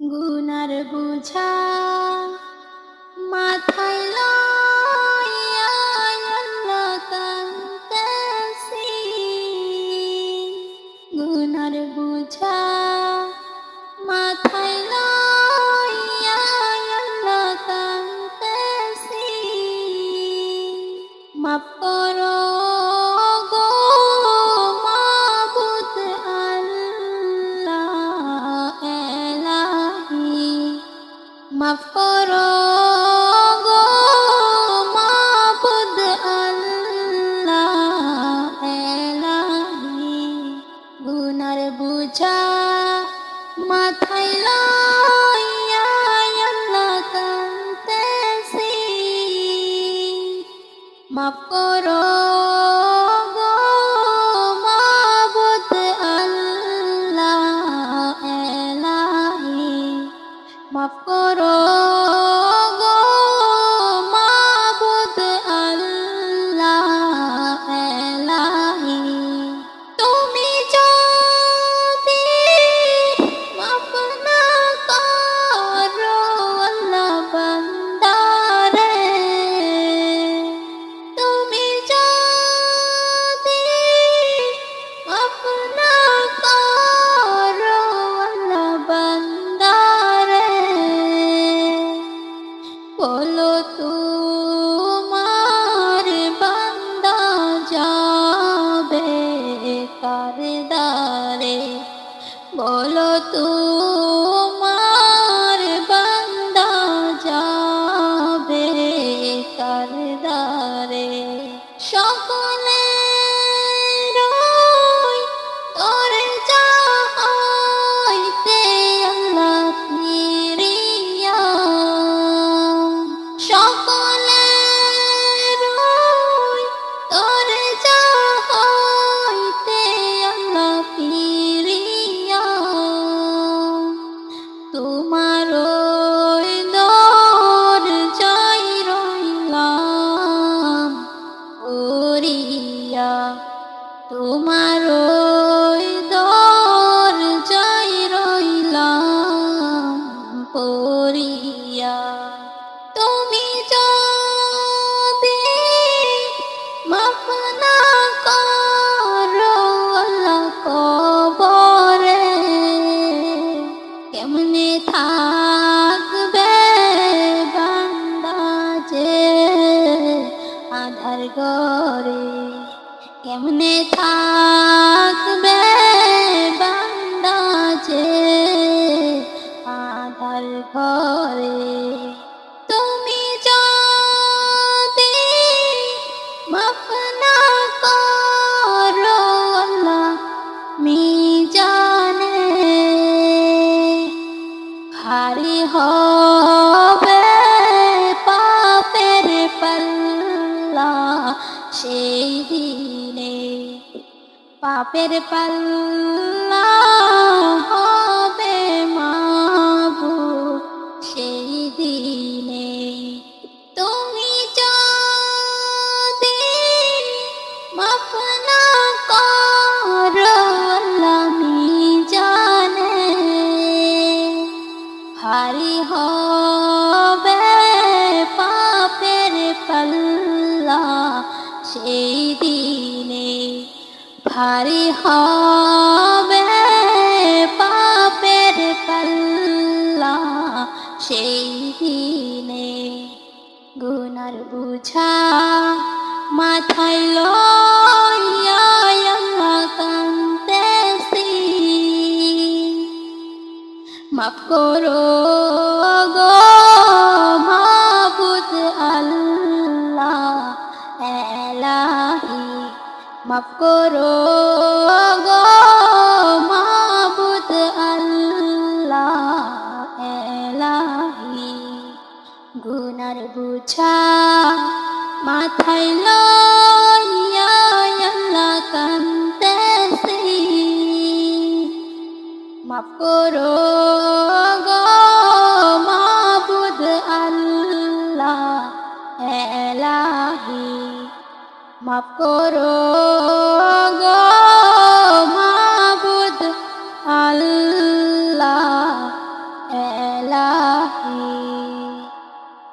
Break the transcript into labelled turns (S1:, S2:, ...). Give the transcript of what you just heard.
S1: গুনার বুঝা মাথায় লইয়া মাফ করো গো মাবুদ আল্লাহ এলাহি। গুনার বুঝা মাথায় লইয়া আল্লাহ কান্দেছি মাফ করো মাফ করো ওরিয়া তোমার দর যাই রইলাম পরিয়া গরে কেমনে থাকবে বান্দা যে? আধার ঘরে সেই দিনে পাপের পাল্লা সেই দিনে ভারী হবে পাপের পাল্লা সেই দিনে। গুনার বুঝা মাথায় লইয়া কান্দেছি মাফ করো মাফ করো গো মাবুদ আল্লাহ এলাহি। গুনার বুঝা মাথায় লইয়া আল্লাহ কান্দেছি মাফ করো মাফ করো।